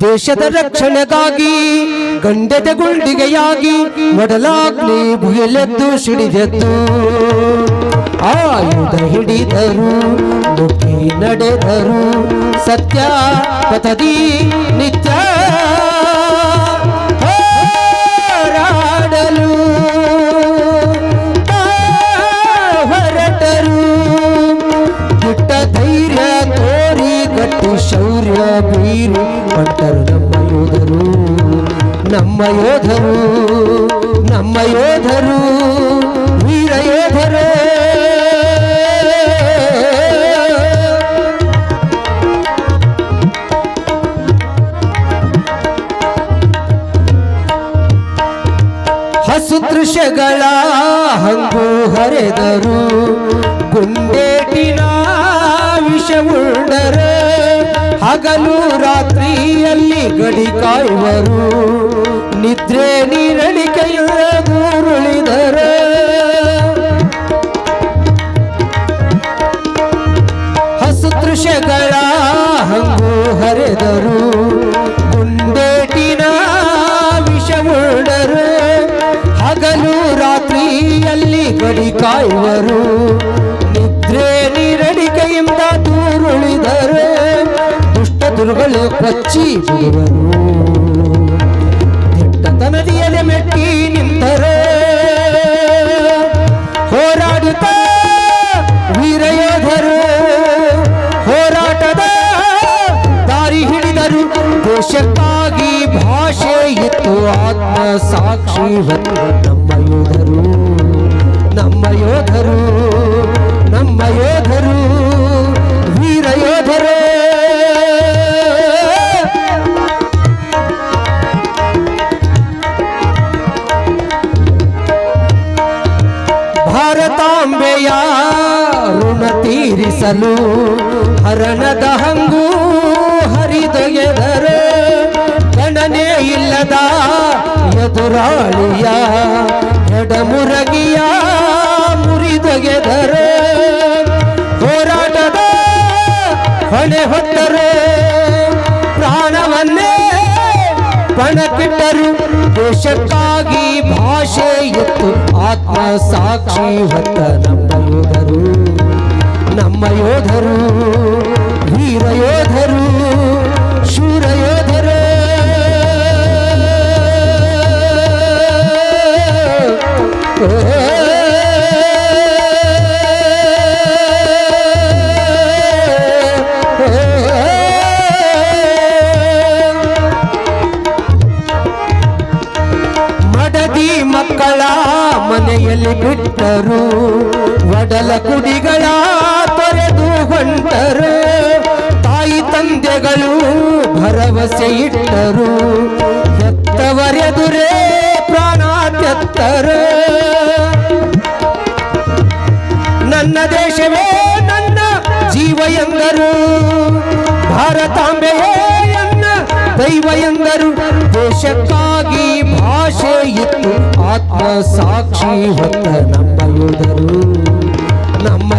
ದೇಶದ ರಕ್ಷಣೆಗಾಗಿ ಗಂಡದ ಗುಂಡಿಗೆಯಾಗಿ ಒಡಲಾಗ್ಲಿ ಬುಯಲೆದ್ದು ಸಿಡಿದೆದ್ದು. ಆಯುಧ ಹಿಡಿದರು ಮುಖಿ ನಡೆದರು ಸತ್ಯ ಪಥದಿ ನಿತ್ಯ ಬೀರಿ ಹೊಂಟರು ನಮ್ಮ ಯೋಧರು ನಮ್ಮ ಯೋಧರು ನಮ್ಮ ಯೋಧರು, ವೀರ ಯೋಧರು. ಹಸು ದೃಶ್ಯಗಳ ಹಂಗು ಹರೆದರು, ಗುಂಡೇಟಿನ ವಿಷವುಂಡರು ಹಗಲು ರಾತ್ರಿಯಲ್ಲಿ ಗಡಿ ಕಾಯುವರು. ನಿದ್ರೆ ನೀರಳಿಕೆಯುಳ್ಳ ದೂರುಳಿದರು ಹಸು ದೃಶ್ಯಗಳ ಹಂಗು ಹರೆದರು. ಗುಂಡೇಟಿನ ವಿಷವುಳ್ಳರು. ಹಗಲು ರಾತ್ರಿಯಲ್ಲಿ ಗಡಿ ಕಾಯುವರು. ನಿದ್ರೆ ನೀರಡಿಕೆಯಿಂದ ದುರ್ಗಳು ಕೊಚ್ಚಿ ಬಿಡುವರು. ದಿಟ್ಟತನದಿ ಎಲೆ ಮೆಟ್ಟಿ ನಿಂತರು. ಹೋರಾಡುತ್ತ ವೀರ ಯೋಧರು ಹೋರಾಟದ ದಾರಿ ಹಿಡಿದರು. ದೇಶಕ್ಕಾಗಿ ಭಾಷೆ ಇತ್ತು ಆತ್ಮ ಸಾಕ್ಷಿ ಹೊತ್ತು ನಮ್ಮ ಭಾರತಾಂಬೆಯ ಋಣ ತೀರಿಸಲು ಹರಣದ ಹಂಗು ಹರಿದೊಗೆದರು ಗಣನೆ ಇಲ್ಲದ ಎದುರಾಳಿಯ ಎಡಮುರಗಿಯ ಮುರಿದೊಗೆದರು ಹೋರಾಟದ ಹೊಣೆ ಹೊತ್ತರು ಪ್ರಾಣವನ್ನೇ ಪಣಕ್ಕಿಟ್ಟರು ದೇಶಕ್ಕಾಗಿ ಭಾಷೆ ಎತ್ತು ಆತ್ಮ ಸಾಕ್ಷಿ ಹೊತ್ತ ನಮ್ಮ ಯೋಧರು ನಮ್ಮ ಯೋಧರು ವೀರ ಯೋಧರು ಮನೆಯಲ್ಲಿ ಬಿಟ್ಟರು, ಒಡಲ ಕುಡಿಗಳ ತೊರೆದು ಹೊಂಟರು, ತಾಯಿ ತಂದೆಗಳು ಭರವಸೆ ಇಟ್ಟರು, ಹೆತ್ತವರೆದುರೇ ಪ್ರಾಣ ತೆತ್ತರು. ನನ್ನ ದೇಶವೇ ನನ್ನ ಜೀವ ಎಂದರು, ಭಾರತಾಂಬೆಯೇ ದೈವ ಎಂದರು. ದೇಶಕ್ಕಾಗಿ ಭಾಷೆ ಇತ್ತು. ಆತ್ಮ ಸಾಕ್ಷಿ ಹೊತ್ತ ನಮ್ಮ ಯೋಧರು. ನಮ್ಮ